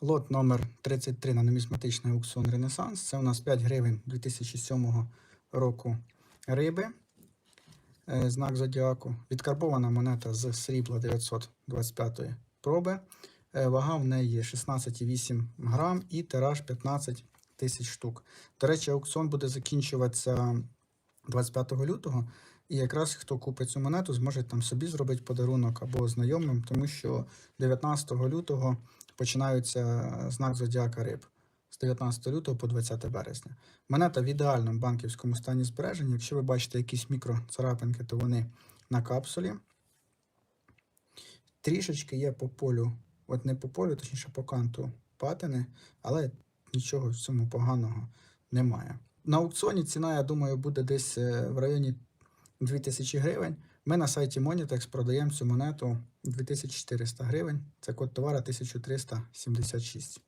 Лот номер 33 на нумізматичний аукціон Ренесанс. Це у нас 5 гривень 2007 року риби. Е, Знак зодіаку. Відкарбована монета з срібла 925 проби. Е, Вага в неї 16,8 грам і тираж 15 тисяч штук. До речі, аукціон буде закінчуватися 25 лютого. І якраз хто купить цю монету, зможе там собі зробити подарунок або знайомим, тому що 19 лютого починаються знак зодіака риб з 19 лютого по 20 березня. Монета в ідеальному банківському стані збереження. Якщо ви бачите якісь мікроцарапинки, то вони на капсулі. Трішечки є по полю, от не по полю, точніше по канту патини, але нічого в цьому поганого немає. На аукціоні ціна, я думаю, буде десь е, в районі 2000 гривень. Ми на сайті Monitex продаємо цю монету 2400 гривень. Це код товара 1376.